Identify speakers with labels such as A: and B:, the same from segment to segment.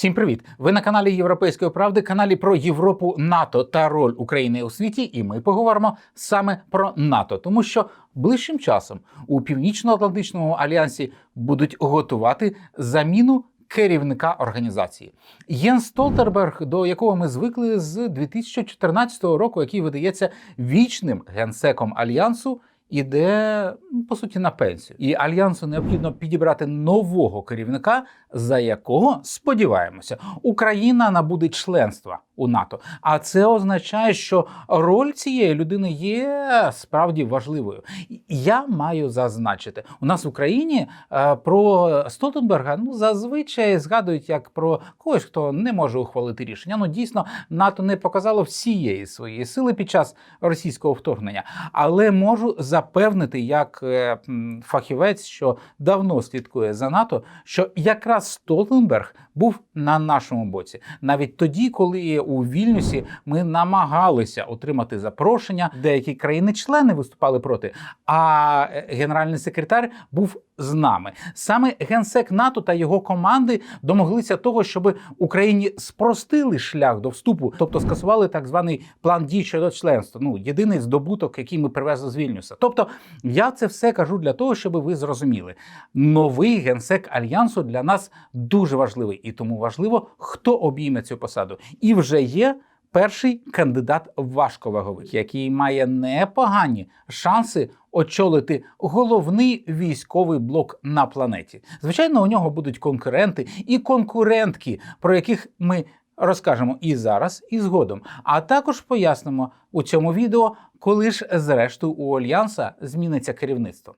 A: Всім привіт! Ви на каналі Європейської правди, каналі про Європу, НАТО та роль України у світі. І ми поговоримо саме про НАТО, тому що ближчим часом у північно-атлантичному альянсі будуть готувати заміну. Керівника організації Єн Столтерберг, до якого ми звикли з 2014 року, який видається вічним генсеком альянсу, іде ну, по суті на пенсію, і альянсу необхідно підібрати нового керівника, за якого сподіваємося, Україна набуде членства у НАТО. А це означає, що роль цієї людини є справді важливою. Я маю зазначити, у нас в Україні е, про Столтенберга ну зазвичай згадують як про когось, хто не може ухвалити рішення. Ну дійсно НАТО не показало всієї своєї сили під час російського вторгнення, але можу запевнити, як е, фахівець, що давно слідкує за НАТО, що якраз Столтенберг був на нашому боці, навіть тоді, коли у Вільнюсі ми намагалися отримати запрошення, деякі країни-члени виступали проти. А е, генеральний секретар був з нами. Саме генсек НАТО та його команди домоглися того, щоб Україні спростили шлях до вступу, тобто скасували так званий план дій щодо членства. Ну єдиний здобуток, який ми привезли з Вільнюса. Тобто, я це все кажу для того, щоб ви зрозуміли. Новий генсек альянсу для нас дуже важливий, і тому важливо, хто обійме цю посаду. І вже є. Перший кандидат важковаговий, який має непогані шанси очолити головний військовий блок на планеті. Звичайно, у нього будуть конкуренти і конкурентки, про яких ми розкажемо і зараз, і згодом. А також пояснимо у цьому відео, коли ж зрештою у Альянса зміниться керівництво.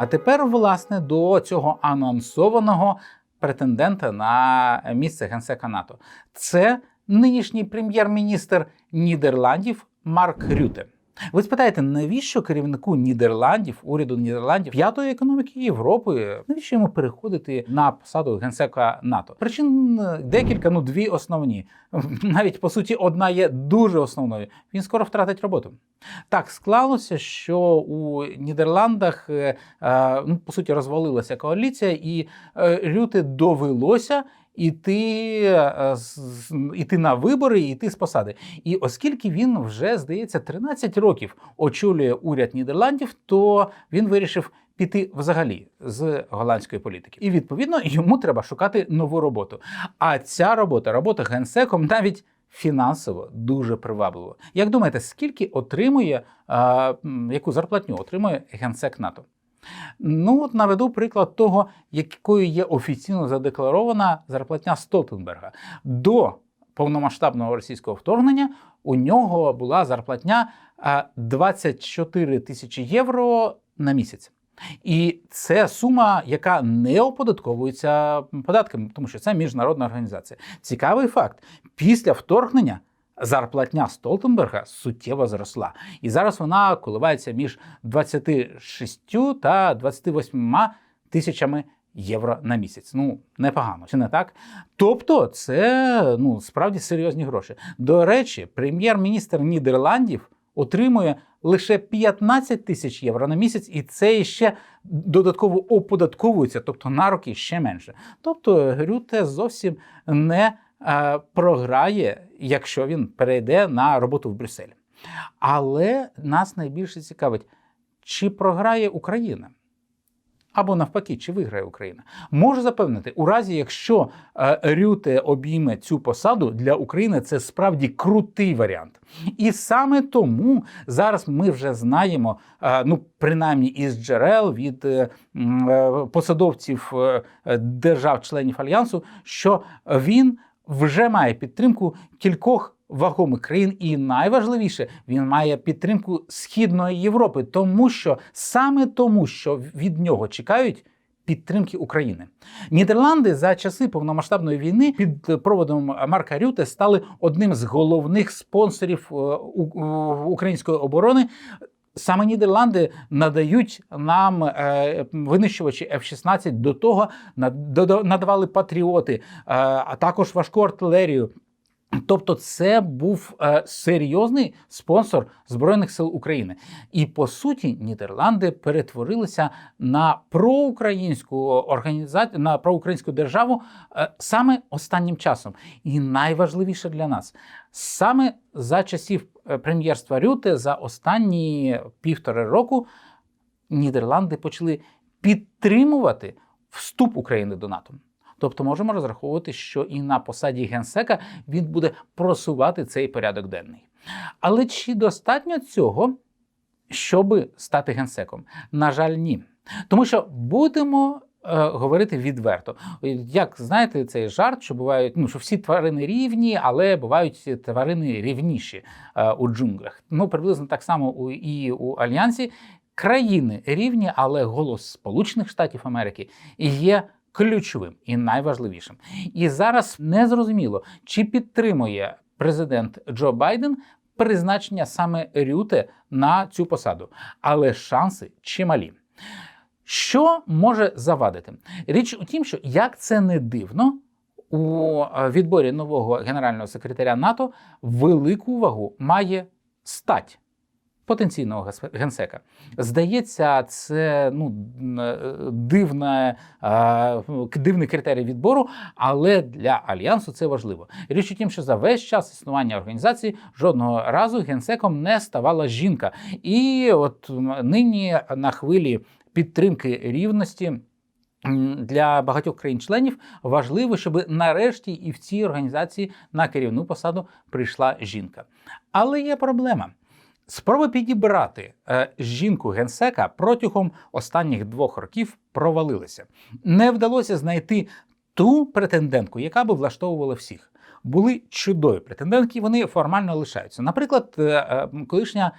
A: А тепер, власне, до цього анонсованого претендента на місце генсека НАТО. Це нинішній прем'єр-міністр Нідерландів Марк Рюте. Ви спитаєте, навіщо керівнику Нідерландів, уряду Нідерландів, п'ятої економіки Європи, навіщо йому переходити на посаду генсека НАТО? Причин е, декілька, ну дві основні. Навіть по суті, одна є дуже основною. Він скоро втратить роботу. Так склалося, що у Нідерландах е, е, ну, по суті розвалилася коаліція, і Рюте довелося іти, е, іти на вибори, і йти з посади. І оскільки він вже здається 13 років очолює уряд Нідерландів, то він вирішив. Піти взагалі з голландської політики, і відповідно йому треба шукати нову роботу. А ця робота, робота генсеком, навіть фінансово дуже привабливо. Як думаєте, скільки отримує м, яку зарплатню отримує генсек НАТО? Ну, от наведу приклад того, якою є офіційно задекларована зарплатня Столтенберга. До повномасштабного російського вторгнення у нього була зарплатня 24 тисячі євро на місяць. І це сума, яка не оподатковується податками, тому що це міжнародна організація. Цікавий факт: після вторгнення зарплатня Столтенберга суттєво зросла. І зараз вона коливається між 26 та 28 тисячами євро на місяць. Ну, непогано, чи не так? Тобто, це ну, справді серйозні гроші. До речі, прем'єр-міністр Нідерландів отримує лише 15 тисяч євро на місяць, і це ще додатково оподатковується, тобто на роки ще менше. Тобто Рюте зовсім не програє, якщо він перейде на роботу в Брюсселі. Але нас найбільше цікавить, чи програє Україна? Або навпаки, чи виграє Україна? Можу запевнити, у разі, якщо е, Рюте обійме цю посаду для України, це справді крутий варіант. І саме тому зараз ми вже знаємо, е, ну принаймні із джерел від е, е, посадовців е, е, держав-членів альянсу, що він вже має підтримку кількох вагомих країн, і найважливіше, він має підтримку Східної Європи, тому що саме тому, що від нього чекають. Підтримки України Нідерланди за часи повномасштабної війни під проводом Марка Рюте стали одним з головних спонсорів е, української оборони. Саме Нідерланди надають нам е, винищувачі F-16 до того, надавали патріоти, е, а також важку артилерію. Тобто, це був е, серйозний спонсор Збройних сил України. І по суті, Нідерланди перетворилися на проукраїнську організацію, на проукраїнську державу е, саме останнім часом. І найважливіше для нас саме за часів е, прем'єрства Рюте, за останні півтори року, Нідерланди почали підтримувати вступ України до НАТО. Тобто можемо розраховувати, що і на посаді генсека він буде просувати цей порядок денний. Але чи достатньо цього, щоб стати генсеком? На жаль, ні. Тому що будемо е, говорити відверто. Як знаєте, цей жарт, що бувають, ну що всі тварини рівні, але бувають тварини рівніші е, у джунглях. Ну, приблизно так само у, і у Альянсі. Країни рівні, але голос Сполучених Штатів Америки є ключовим і найважливішим. І зараз не зрозуміло, чи підтримує президент Джо Байден призначення саме Рюте на цю посаду, але шанси чималі. Що може завадити? Річ у тім, що як це не дивно. У е, відборі нового генерального секретаря НАТО велику увагу має стать потенційного генсека. Здається, це ну, е, дивна, е, дивний критерій відбору, але для альянсу це важливо. Річ у тім, що за весь час існування організації жодного разу генсеком не ставала жінка. І от нині на хвилі підтримки рівності. Для багатьох країн-членів важливо, щоб нарешті і в цій організації на керівну посаду прийшла жінка. Але є проблема. Спроби підібрати е, жінку генсека протягом останніх двох років провалилися. Не вдалося знайти ту претендентку, яка би влаштовувала всіх. Були чудові претендентки, вони формально лишаються. Наприклад, е, е, колишня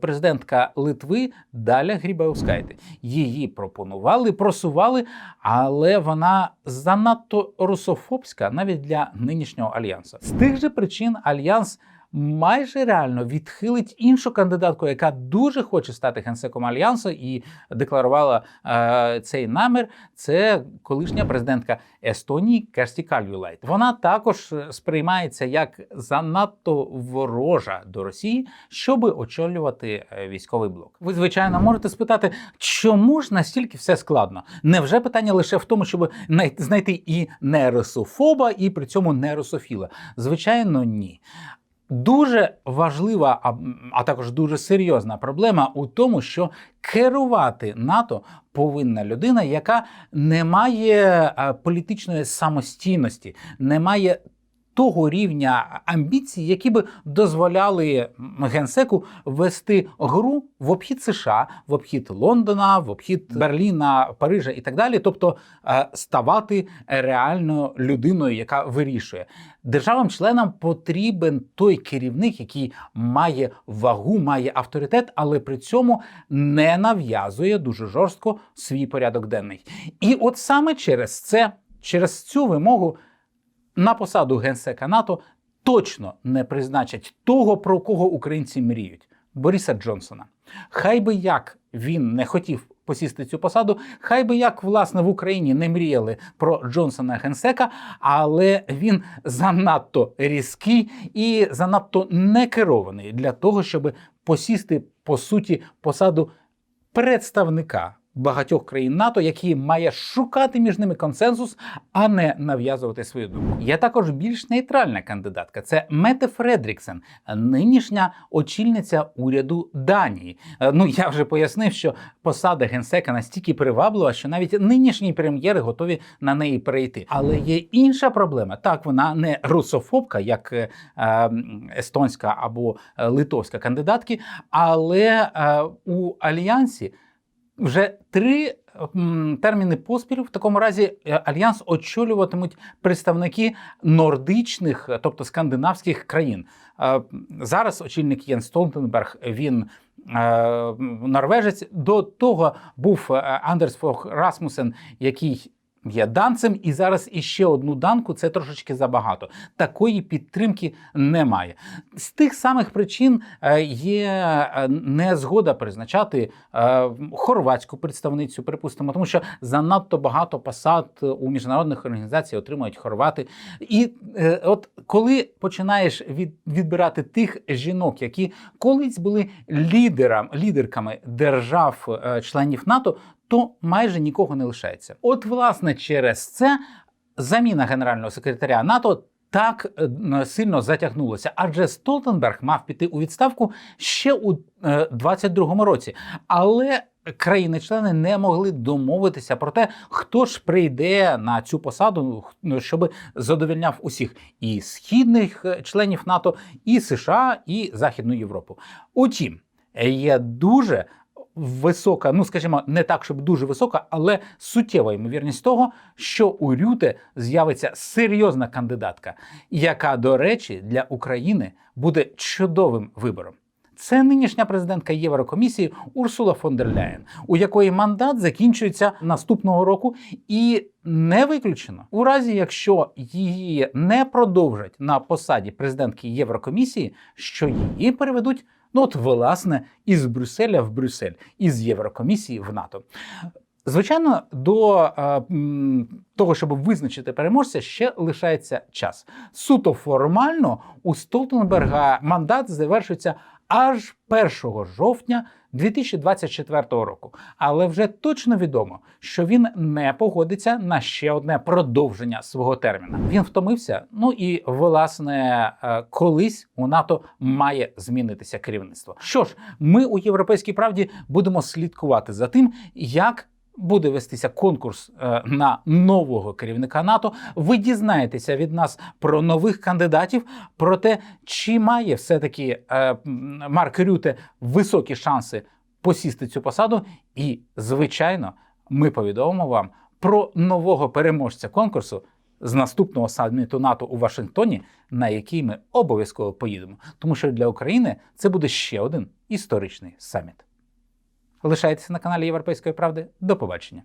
A: президентка Литви Даля Грібаускайте. Її пропонували, просували, але вона занадто русофобська навіть для нинішнього альянсу. З тих же причин альянс майже реально відхилить іншу кандидатку, яка дуже хоче стати генсеком альянсу і декларувала е, цей намір. Це колишня президентка Естонії Керсті Кальюлайт. Вона також е, сприймається як занадто ворожа до Росії, щоб очолювати е, військовий блок. Ви звичайно можете спитати, чому ж настільки все складно? Невже питання лише в тому, щоб знайти і не русофоба, і при цьому не русофіла? Звичайно, ні. Дуже важлива, а, також дуже серйозна проблема у тому, що керувати НАТО повинна людина, яка не має політичної самостійності, не має того рівня амбіцій, які би дозволяли генсеку вести гру в обхід США, в обхід Лондона, в обхід Берліна, Парижа і так далі. Тобто е, ставати реально людиною, яка вирішує. Державам-членам потрібен той керівник, який має вагу, має авторитет, але при цьому не нав'язує дуже жорстко свій порядок денний. І от саме через це, через цю вимогу на посаду генсека НАТО точно не призначать того, про кого українці мріють Бориса Джонсона. Хай би як він не хотів посісти цю посаду, хай би як власне в Україні не мріяли про Джонсона генсека, але він занадто різкий і занадто некерований для того, щоб посісти по суті посаду представника багатьох країн НАТО, який має шукати між ними консенсус, а не нав'язувати свою думку. Є також більш нейтральна кандидатка. Це Мете Фредріксен, нинішня очільниця уряду Данії. Е, Ну я вже пояснив, що посада генсека настільки приваблива, що навіть нинішні прем'єри готові на неї перейти. Але є інша проблема. Так, вона не русофобка, як е, е, естонська або е, литовська кандидатки, але у альянсі вже три терміни поспіль. В такому разі е, альянс очолюватимуть представники нордичних, е, тобто скандинавських країн. Е, Зараз очільник Єн Столтенберг, він норвежець. До того був Андерс Фох Расмусен, який є данцем, і зараз іще одну данку це трошечки забагато. Такої підтримки немає. З тих самих причин е, є е, незгода призначати е, хорватську представницю, припустимо, тому що занадто багато посад у міжнародних організацій отримують хорвати. І от коли починаєш від, відбирати тих жінок, які колись були лідерам, лідерками держав-членів НАТО, то майже нікого не лишається. От, власне, через це заміна генерального секретаря НАТО. Так е, сильно затягнулося, адже Столтенберг мав піти у відставку ще у е, 22-му році, але країни-члени не могли домовитися про те, хто ж прийде на цю посаду, ну, щоб задовільняв усіх і східних е, членів НАТО, і США, і Західну Європу. Утім, є дуже висока, ну скажімо, не так, щоб дуже висока, але суттєва ймовірність того, що у Рюте з'явиться серйозна кандидатка, яка, до речі, для України буде чудовим вибором. Це нинішня президентка Єврокомісії Урсула фон дер Ляєн, у якої мандат закінчується наступного року, і не виключено у разі, якщо її не продовжать на посаді президентки Єврокомісії, що її переведуть. Ну, от, власне, із Брюсселя в Брюссель, із Єврокомісії в НАТО. Звичайно, до е, того, щоб визначити переможця, ще лишається час. Суто формально у Столтенберга мандат завершиться аж 1 жовтня 2024 року. Але вже точно відомо, що він не погодиться на ще одне продовження свого терміна. Він втомився. Ну і власне е, колись у НАТО має змінитися керівництво. Що ж, ми у європейській правді будемо слідкувати за тим, як. Буде вестися конкурс е, на нового керівника НАТО. Ви дізнаєтеся від нас про нових кандидатів, про те, чи має все-таки е, Марк Рюте високі шанси посісти цю посаду. І, звичайно, ми повідомимо вам про нового переможця конкурсу з наступного саміту НАТО у Вашингтоні, на який ми обов'язково поїдемо. Тому що для України це буде ще один історичний саміт. Лишайтеся на каналі Європейської правди. До побачення.